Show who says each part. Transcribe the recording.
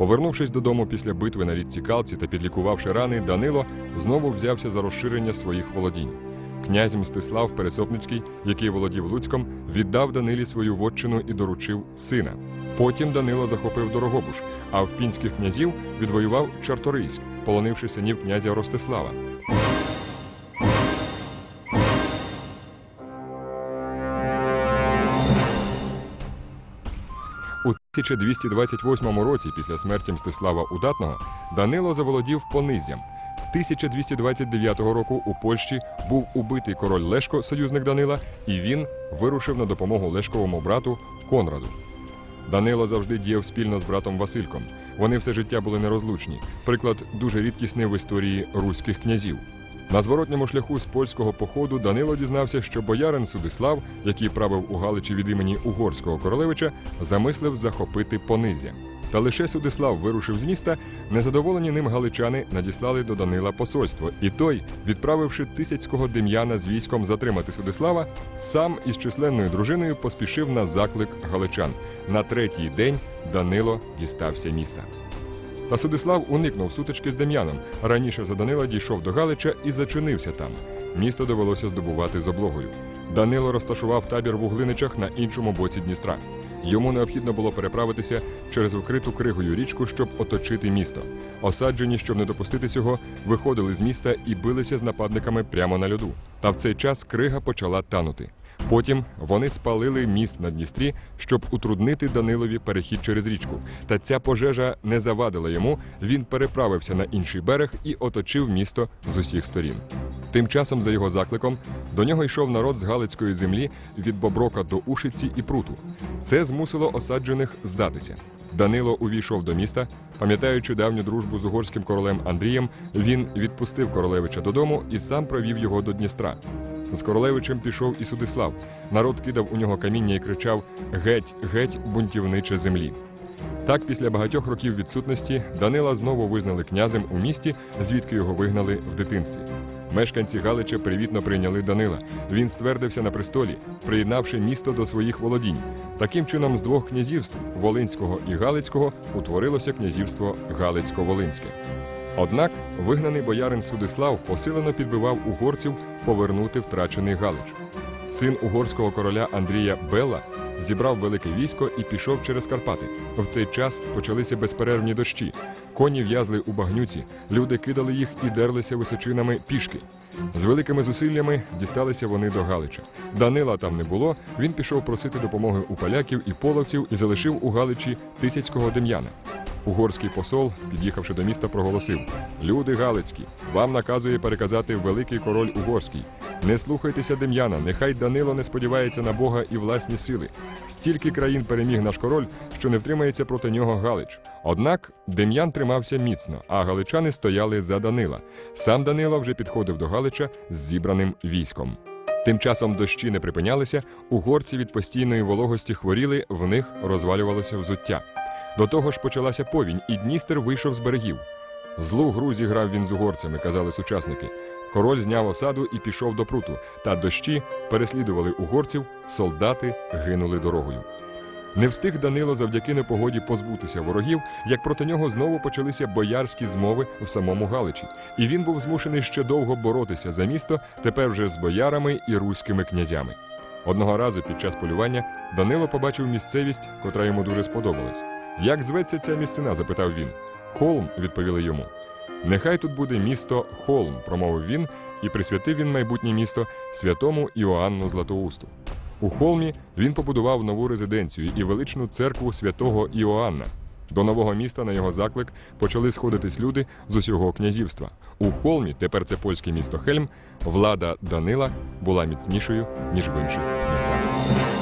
Speaker 1: Повернувшись додому після битви на річці Калці та підлікувавши рани, Данило знову взявся за розширення своїх володінь. Князь Мстислав Пересопницький, який володів Луцьком, віддав Данилі свою вотчину і доручив сина. Потім Данило захопив Дорогобуш, а в пінських князів відвоював Чарторийськ, полонивши синів князя Ростислава. 1228 році, після смерті Мстислава Удатного, Данило заволодів Понизям. 1229 року у Польщі був убитий король Лешко, союзник Данила, і він вирушив на допомогу Лешковому брату Конраду. Данило завжди діяв спільно з братом Васильком. Вони все життя були нерозлучні. Приклад дуже рідкісний в історії руських князів. На зворотньому шляху з польського походу Данило дізнався, що боярин Судислав, який правив у Галичі від імені угорського королевича, замислив захопити Понизя. Та лише Судислав вирушив з міста, незадоволені ним галичани надіслали до Данила посольство, і той, відправивши тисяцького дем'яна з військом затримати Судислава, сам із численною дружиною поспішив на заклик галичан. На третій день Данило дістався міста. Та Судислав уникнув сутички з Дем'яном. Раніше за Данила дійшов до Галича і зачинився там. Місто довелося здобувати з облогою. Данило розташував табір в Углиничах на іншому боці Дністра. Йому необхідно було переправитися через вкриту кригою річку, щоб оточити місто. Осаджені, щоб не допустити цього, виходили з міста і билися з нападниками прямо на льоду. Та в цей час крига почала танути. Потім вони спалили міст на Дністрі, щоб утруднити Данилові перехід через річку. Та ця пожежа не завадила йому. Він переправився на інший берег і оточив місто з усіх сторін. Тим часом, за його закликом, до нього йшов народ з Галицької землі від Боброка до Ушиці і Пруту. Це змусило осаджених здатися. Данило увійшов до міста. Пам'ятаючи давню дружбу з угорським королем Андрієм, він відпустив королевича додому і сам провів його до Дністра. З королевичем пішов і Судислав. Народ кидав у нього каміння і кричав Геть, геть, бунтівниче землі. Так, після багатьох років відсутності Данила знову визнали князем у місті, звідки його вигнали в дитинстві. Мешканці Галича привітно прийняли Данила. Він ствердився на престолі, приєднавши місто до своїх володінь. Таким чином, з двох князівств Волинського і Галицького утворилося князівство Галицько-Волинське. Однак вигнаний боярин Судислав посилено підбивав угорців повернути втрачений Галич. Син угорського короля Андрія Белла зібрав велике військо і пішов через Карпати. В цей час почалися безперервні дощі. Коні в'язли у багнюці, люди кидали їх і дерлися височинами пішки. З великими зусиллями дісталися вони до Галича. Данила там не було. Він пішов просити допомоги у поляків і половців і залишив у Галичі тисяцького дем'яна. Угорський посол, під'їхавши до міста, проголосив: Люди Галицькі, вам наказує переказати великий король угорський. Не слухайтеся Дем'яна, нехай Данило не сподівається на Бога і власні сили. Стільки країн переміг наш король, що не втримається проти нього Галич. Однак Дем'ян тримався міцно, а галичани стояли за Данила. Сам Данило вже підходив до Галича з зібраним військом. Тим часом дощі не припинялися, угорці від постійної вологості хворіли, в них розвалювалося взуття. До того ж почалася повінь, і Дністер вийшов з берегів. Злу гру зіграв він з угорцями, казали сучасники. Король зняв осаду і пішов до пруту, та дощі переслідували угорців, солдати гинули дорогою. Не встиг Данило завдяки непогоді позбутися ворогів, як проти нього знову почалися боярські змови в самому Галичі, і він був змушений ще довго боротися за місто, тепер вже з боярами і руськими князями. Одного разу під час полювання Данило побачив місцевість, котра йому дуже сподобалась. Як зветься ця місцина? запитав він. Холм, відповіли йому. Нехай тут буде місто Холм, промовив він, і присвятив він майбутнє місто святому Іоанну Златоусту. У Холмі він побудував нову резиденцію і величну церкву святого Іоанна. До нового міста на його заклик почали сходитись люди з усього князівства. У Холмі, тепер це польське місто Хельм, влада Данила була міцнішою ніж в інших містах.